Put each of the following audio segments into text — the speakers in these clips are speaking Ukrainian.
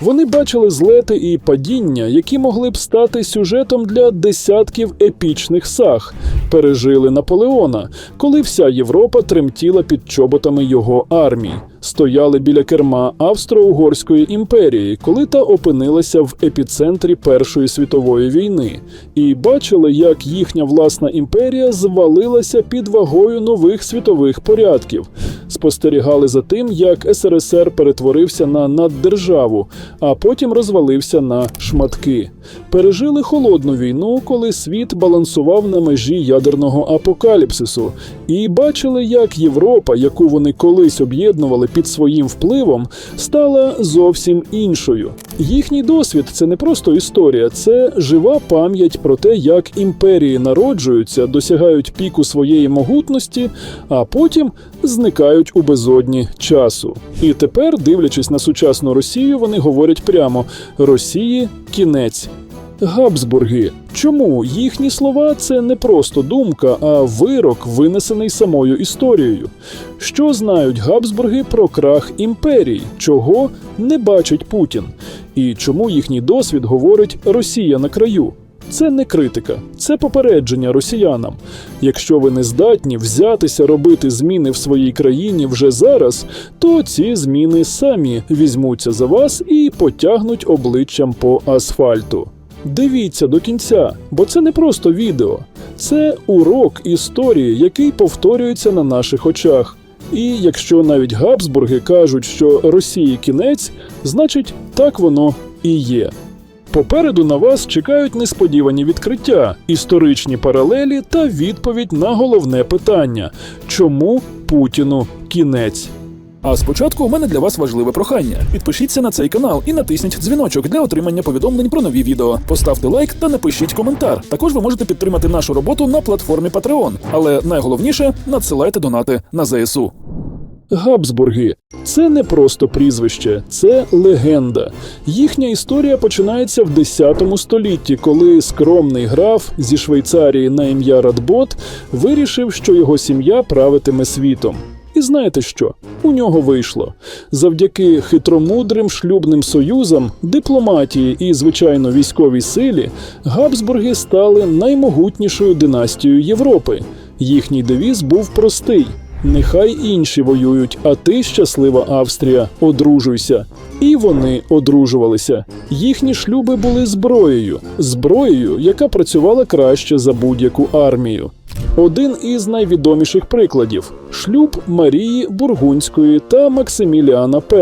Вони бачили злети і падіння, які могли б стати сюжетом для десятків епічних саг. Пережили Наполеона, коли вся Європа тремтіла під чоботами його армій. Стояли біля керма Австро-Угорської імперії, коли та опинилася в епіцентрі Першої світової війни, і бачили, як їхня власна імперія звалилася під вагою нових світових порядків. Спостерігали за тим, як СРСР перетворився на наддержаву, а потім розвалився на шматки. Пережили холодну війну, коли світ балансував на межі ядерного апокаліпсису, і бачили, як Європа, яку вони колись об'єднували під своїм впливом, стала зовсім іншою. Їхній досвід це не просто історія, це жива пам'ять про те, як імперії народжуються, досягають піку своєї могутності, а потім зникають у безодні часу. І тепер, дивлячись на сучасну Росію, вони говорять прямо: Росії кінець. Габсбурги. Чому їхні слова це не просто думка, а вирок, винесений самою історією? Що знають Габсбурги про крах імперій, чого не бачить Путін? І чому їхній досвід говорить Росія на краю? Це не критика, це попередження росіянам. Якщо ви не здатні взятися робити зміни в своїй країні вже зараз, то ці зміни самі візьмуться за вас і потягнуть обличчям по асфальту. Дивіться до кінця, бо це не просто відео, це урок історії, який повторюється на наших очах. І якщо навіть Габсбурги кажуть, що Росії кінець, значить так воно і є. Попереду на вас чекають несподівані відкриття, історичні паралелі та відповідь на головне питання: чому Путіну кінець? А спочатку у мене для вас важливе прохання. Підпишіться на цей канал і натисніть дзвіночок для отримання повідомлень про нові відео. Поставте лайк та напишіть коментар. Також ви можете підтримати нашу роботу на платформі Patreon. Але найголовніше надсилайте донати на ЗСУ. Габсбурги це не просто прізвище, це легенда. Їхня історія починається в 10 столітті, коли скромний граф зі Швейцарії на ім'я Радбот вирішив, що його сім'я правитиме світом. І знаєте що? У нього вийшло. Завдяки хитромудрим шлюбним союзам, дипломатії і, звичайно, військовій силі, Габсбурги стали наймогутнішою династією Європи. Їхній девіз був простий: Нехай інші воюють, а ти, щаслива Австрія, одружуйся. І вони одружувалися. Їхні шлюби були зброєю, зброєю, яка працювала краще за будь-яку армію. Один із найвідоміших прикладів шлюб Марії Бургунської та Максиміліана І.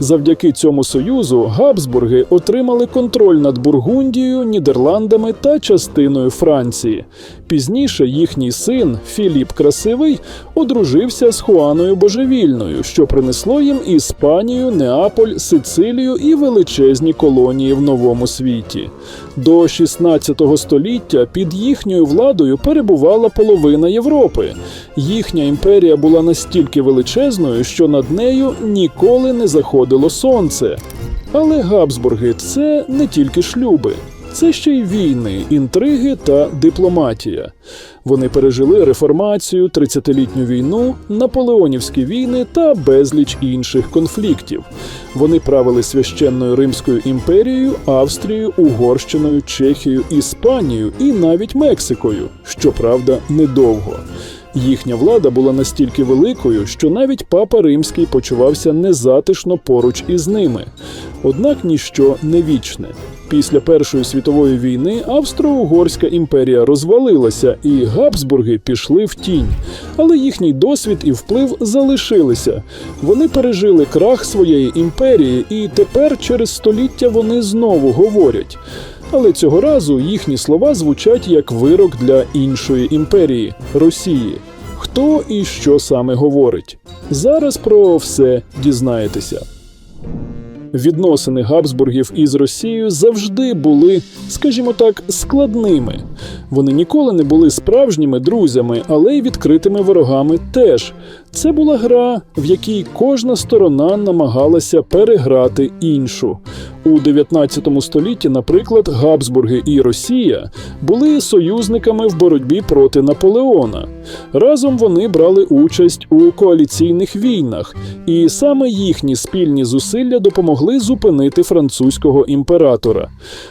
Завдяки цьому союзу Габсбурги отримали контроль над Бургундією, Нідерландами та частиною Франції. Пізніше їхній син Філіп Красивий одружився з Хуаною Божевільною, що принесло їм Іспанію, Неаполь, Сицилію і величезні колонії в новому світі. До 16 століття під їхньою владою перебувала половина Європи. Їхня імперія була настільки величезною, що над нею ніколи не заходило сонце. Але Габсбурги це не тільки шлюби. Це ще й війни, інтриги та дипломатія. Вони пережили реформацію, 30-літню війну, наполеонівські війни та безліч інших конфліктів. Вони правили священною Римською імперією, Австрією, Угорщиною, Чехією, Іспанією і навіть Мексикою, щоправда, недовго. Їхня влада була настільки великою, що навіть папа римський почувався незатишно поруч із ними. Однак ніщо не вічне. Після Першої світової війни Австро-Угорська імперія розвалилася, і Габсбурги пішли в тінь. Але їхній досвід і вплив залишилися. Вони пережили крах своєї імперії, і тепер через століття вони знову говорять. Але цього разу їхні слова звучать як вирок для іншої імперії Росії. Хто і що саме говорить? Зараз про все дізнаєтеся. Відносини Габсбургів із Росією завжди були, скажімо так, складними. Вони ніколи не були справжніми друзями, але й відкритими ворогами теж. Це була гра, в якій кожна сторона намагалася переграти іншу. У 19 столітті, наприклад, Габсбурги і Росія були союзниками в боротьбі проти Наполеона. Разом вони брали участь у коаліційних війнах, і саме їхні спільні зусилля допомогли зупинити французького імператора.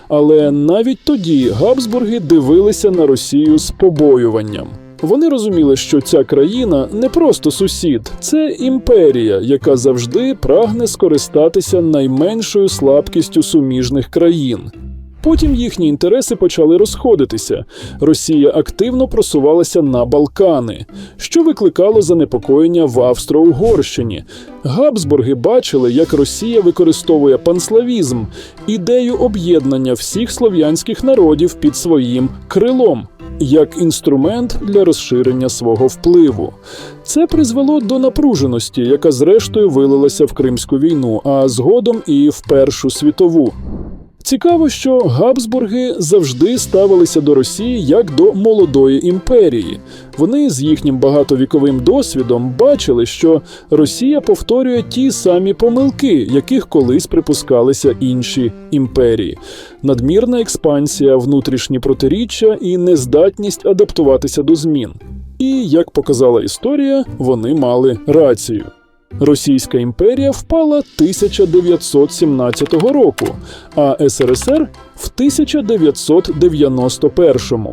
Але навіть тоді Габсбурги дивилися на Росію з побоюванням. Вони розуміли, що ця країна не просто сусід, це імперія, яка завжди прагне скористатися найменшою слабкістю суміжних країн. Потім їхні інтереси почали розходитися. Росія активно просувалася на Балкани, що викликало занепокоєння в Австро-Угорщині. Габсбурги бачили, як Росія використовує панславізм, ідею об'єднання всіх слов'янських народів під своїм крилом. Як інструмент для розширення свого впливу, це призвело до напруженості, яка зрештою вилилася в Кримську війну, а згодом і в Першу світову. Цікаво, що Габсбурги завжди ставилися до Росії як до молодої імперії. Вони з їхнім багатовіковим досвідом бачили, що Росія повторює ті самі помилки, яких колись припускалися інші імперії: надмірна експансія, внутрішні протиріччя і нездатність адаптуватися до змін. І як показала історія, вони мали рацію. Російська імперія впала 1917 року, а СРСР в 1991.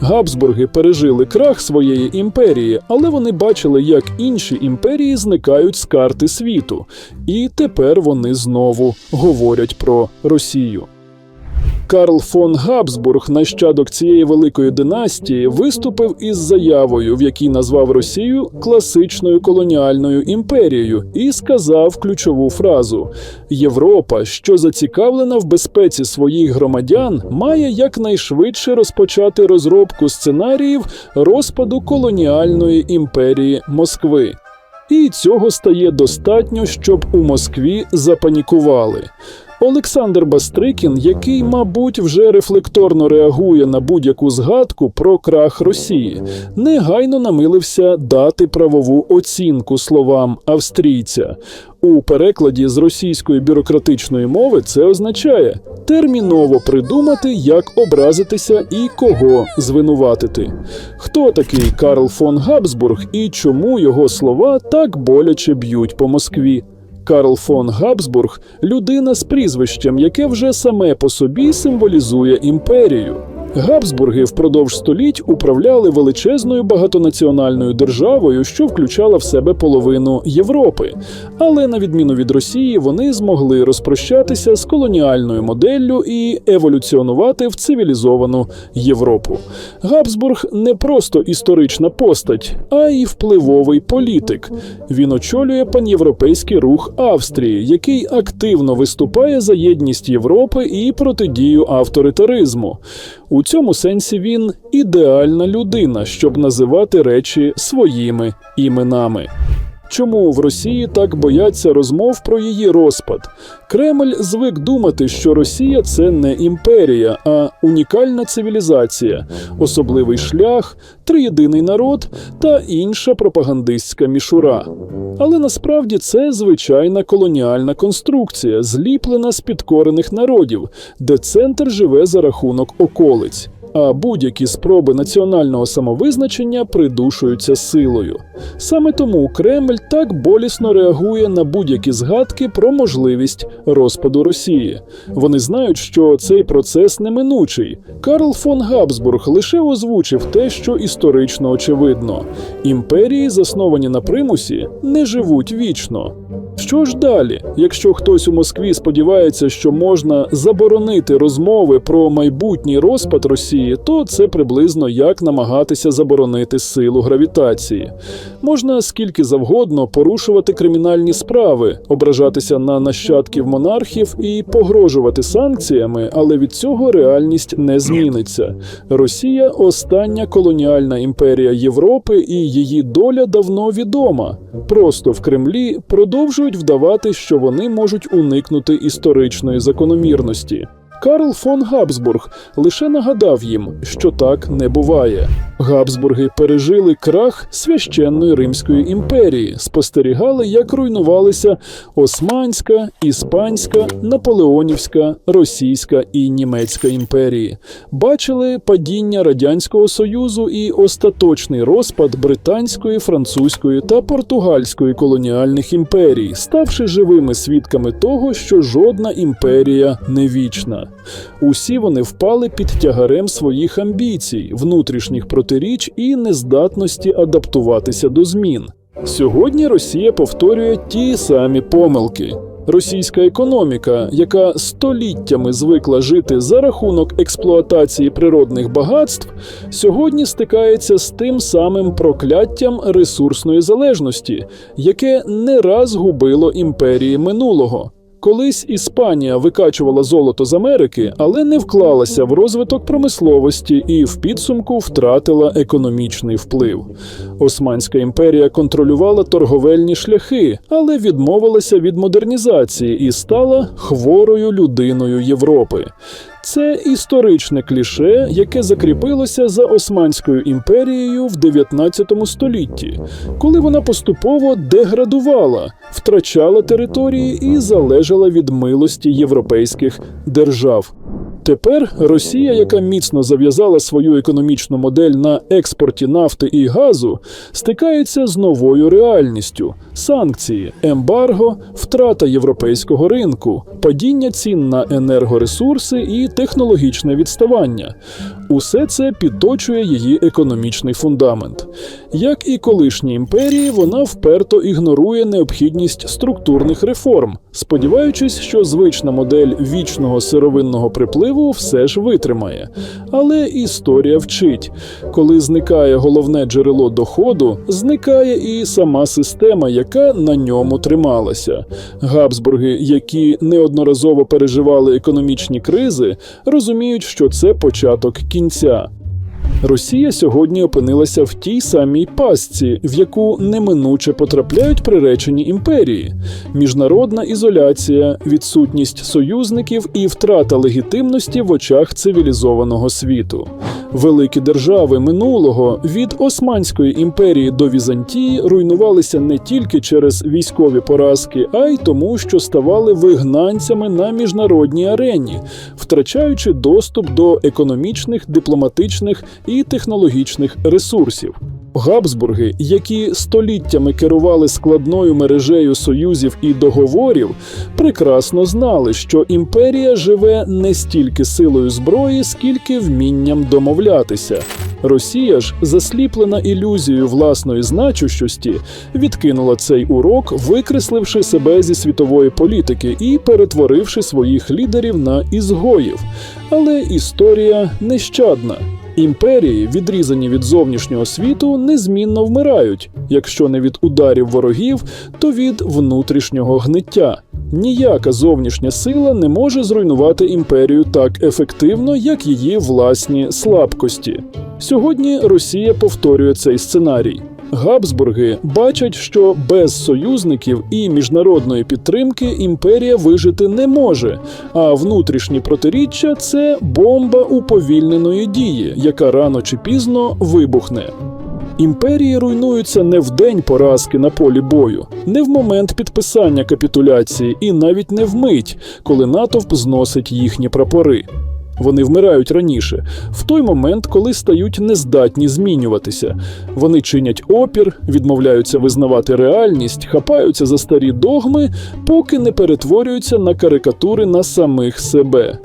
Габсбурги пережили крах своєї імперії, але вони бачили, як інші імперії зникають з карти світу, і тепер вони знову говорять про Росію. Карл фон Габсбург, нащадок цієї великої династії, виступив із заявою, в якій назвав Росію класичною колоніальною імперією, і сказав ключову фразу: Європа, що зацікавлена в безпеці своїх громадян, має якнайшвидше розпочати розробку сценаріїв розпаду колоніальної імперії Москви. І цього стає достатньо, щоб у Москві запанікували. Олександр Бастрикін, який, мабуть, вже рефлекторно реагує на будь-яку згадку про крах Росії, негайно намилився дати правову оцінку словам австрійця. У перекладі з російської бюрократичної мови це означає терміново придумати, як образитися і кого звинуватити. Хто такий Карл фон Габсбург і чому його слова так боляче б'ють по Москві? Карл фон Габсбург людина з прізвищем, яке вже саме по собі символізує імперію. Габсбурги впродовж століть управляли величезною багатонаціональною державою, що включала в себе половину Європи. Але на відміну від Росії, вони змогли розпрощатися з колоніальною моделлю і еволюціонувати в цивілізовану Європу. Габсбург не просто історична постать, а й впливовий політик. Він очолює панєвропейський рух Австрії, який активно виступає за єдність Європи і протидію авторитаризму. У цьому сенсі він ідеальна людина, щоб називати речі своїми іменами. Чому в Росії так бояться розмов про її розпад? Кремль звик думати, що Росія це не імперія, а унікальна цивілізація, особливий шлях, триєдиний народ та інша пропагандистська мішура. Але насправді це звичайна колоніальна конструкція, зліплена з підкорених народів, де центр живе за рахунок околиць. А будь-які спроби національного самовизначення придушуються силою. Саме тому Кремль так болісно реагує на будь-які згадки про можливість розпаду Росії. Вони знають, що цей процес неминучий. Карл фон Габсбург лише озвучив те, що історично очевидно: імперії, засновані на примусі, не живуть вічно. Що ж далі, якщо хтось у Москві сподівається, що можна заборонити розмови про майбутній розпад Росії, то це приблизно як намагатися заборонити силу гравітації. Можна скільки завгодно порушувати кримінальні справи, ображатися на нащадків монархів і погрожувати санкціями, але від цього реальність не зміниться. Росія остання колоніальна імперія Європи, і її доля давно відома. Просто в Кремлі продовжують вдавати, що вони можуть уникнути історичної закономірності. Карл фон Габсбург лише нагадав їм, що так не буває. Габсбурги пережили крах священної Римської імперії, спостерігали, як руйнувалися Османська, Іспанська, Наполеонівська, Російська і Німецька імперії, бачили падіння Радянського Союзу і остаточний розпад британської, французької та португальської колоніальних імперій, ставши живими свідками того, що жодна імперія не вічна. Усі вони впали під тягарем своїх амбіцій, внутрішніх протиріч і нездатності адаптуватися до змін. Сьогодні Росія повторює ті самі помилки. Російська економіка, яка століттями звикла жити за рахунок експлуатації природних багатств, сьогодні стикається з тим самим прокляттям ресурсної залежності, яке не раз губило імперії минулого. Колись Іспанія викачувала золото з Америки, але не вклалася в розвиток промисловості і в підсумку втратила економічний вплив. Османська імперія контролювала торговельні шляхи, але відмовилася від модернізації і стала хворою людиною Європи. Це історичне кліше, яке закріпилося за Османською імперією в 19 столітті, коли вона поступово деградувала, втрачала території і залежала від милості європейських держав. Тепер Росія, яка міцно зав'язала свою економічну модель на експорті нафти і газу, стикається з новою реальністю: санкції, ембарго, втрата європейського ринку, падіння цін на енергоресурси і технологічне відставання. Усе це підточує її економічний фундамент. Як і колишні імперії, вона вперто ігнорує необхідність структурних реформ, сподіваючись, що звична модель вічного сировинного припливу все ж витримає. Але історія вчить: коли зникає головне джерело доходу, зникає і сама система, яка на ньому трималася. Габсбурги, які неодноразово переживали економічні кризи, розуміють, що це початок кінця. Росія сьогодні опинилася в тій самій пастці, в яку неминуче потрапляють приречені імперії: міжнародна ізоляція, відсутність союзників і втрата легітимності в очах цивілізованого світу. Великі держави минулого від Османської імперії до Візантії руйнувалися не тільки через військові поразки, а й тому, що ставали вигнанцями на міжнародній арені, втрачаючи доступ до економічних, дипломатичних і технологічних ресурсів. Габсбурги, які століттями керували складною мережею союзів і договорів, прекрасно знали, що імперія живе не стільки силою зброї, скільки вмінням домовлятися. Росія ж, засліплена ілюзією власної значущості, відкинула цей урок, викресливши себе зі світової політики і перетворивши своїх лідерів на ізгоїв. Але історія нещадна. Імперії, відрізані від зовнішнього світу, незмінно вмирають, якщо не від ударів ворогів, то від внутрішнього гниття. Ніяка зовнішня сила не може зруйнувати імперію так ефективно, як її власні слабкості. Сьогодні Росія повторює цей сценарій. Габсбурги бачать, що без союзників і міжнародної підтримки імперія вижити не може, а внутрішні протиріччя це бомба уповільненої дії, яка рано чи пізно вибухне. Імперії руйнуються не в день поразки на полі бою, не в момент підписання капітуляції і навіть не в мить, коли натовп зносить їхні прапори. Вони вмирають раніше, в той момент, коли стають нездатні змінюватися. Вони чинять опір, відмовляються визнавати реальність, хапаються за старі догми, поки не перетворюються на карикатури на самих себе.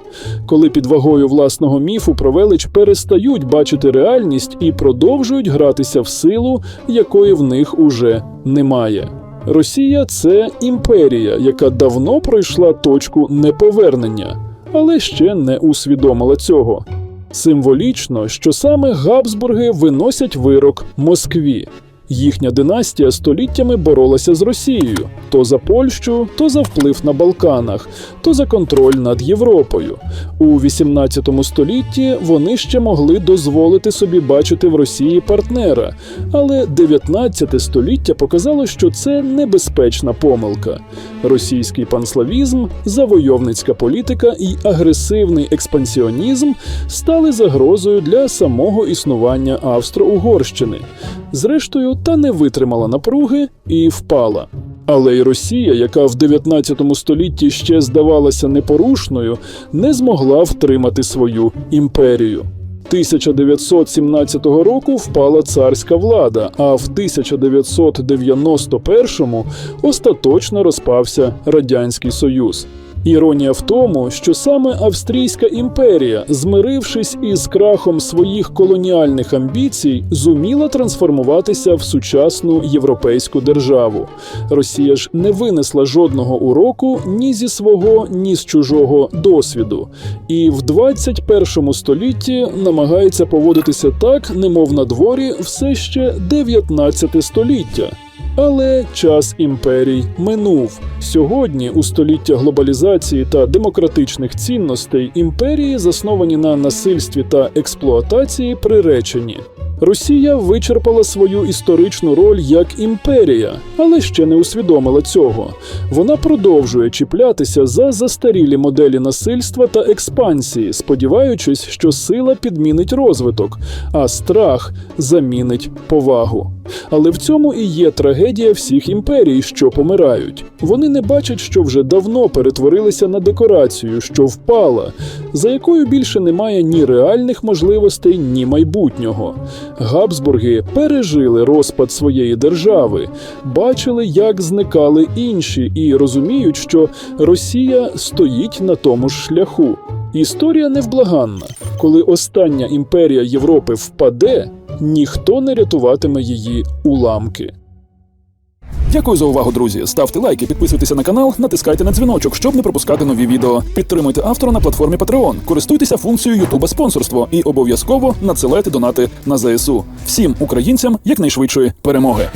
Коли під вагою власного міфу про велич перестають бачити реальність і продовжують гратися в силу, якої в них уже немає. Росія це імперія, яка давно пройшла точку неповернення але ще не усвідомила цього. Символічно, що саме Габсбурги виносять вирок Москві. Їхня династія століттями боролася з Росією то за Польщу, то за вплив на Балканах, то за контроль над Європою. У 18 столітті вони ще могли дозволити собі бачити в Росії партнера, але 19 століття показало, що це небезпечна помилка. Російський панславізм, завойовницька політика і агресивний експансіонізм стали загрозою для самого існування Австро-Угорщини. Зрештою, та не витримала напруги і впала. Але й Росія, яка в 19 столітті ще здавалася непорушною, не змогла втримати свою імперію. 1917 року впала царська влада, а в 1991-му остаточно розпався Радянський Союз. Іронія в тому, що саме Австрійська імперія, змирившись із крахом своїх колоніальних амбіцій, зуміла трансформуватися в сучасну європейську державу. Росія ж не винесла жодного уроку ні зі свого, ні з чужого досвіду, і в 21 столітті намагається поводитися так, немов на дворі все ще 19 століття. Але час імперій минув. Сьогодні, у століття глобалізації та демократичних цінностей, імперії, засновані на насильстві та експлуатації, приречені. Росія вичерпала свою історичну роль як імперія, але ще не усвідомила цього. Вона продовжує чіплятися за застарілі моделі насильства та експансії, сподіваючись, що сила підмінить розвиток, а страх замінить повагу. Але в цьому і є трагедія всіх імперій, що помирають. Вони не бачать, що вже давно перетворилися на декорацію, що впала, за якою більше немає ні реальних можливостей, ні майбутнього. Габсбурги пережили розпад своєї держави, бачили, як зникали інші, і розуміють, що Росія стоїть на тому ж шляху. Історія невблаганна. Коли остання імперія Європи впаде, ніхто не рятуватиме її уламки. Дякую за увагу, друзі. Ставте лайки, підписуйтеся на канал, натискайте на дзвіночок, щоб не пропускати нові відео. Підтримуйте автора на платформі Patreon, користуйтеся функцією Ютуба спонсорство і обов'язково надсилайте донати на ЗСУ. Всім українцям якнайшвидшої перемоги.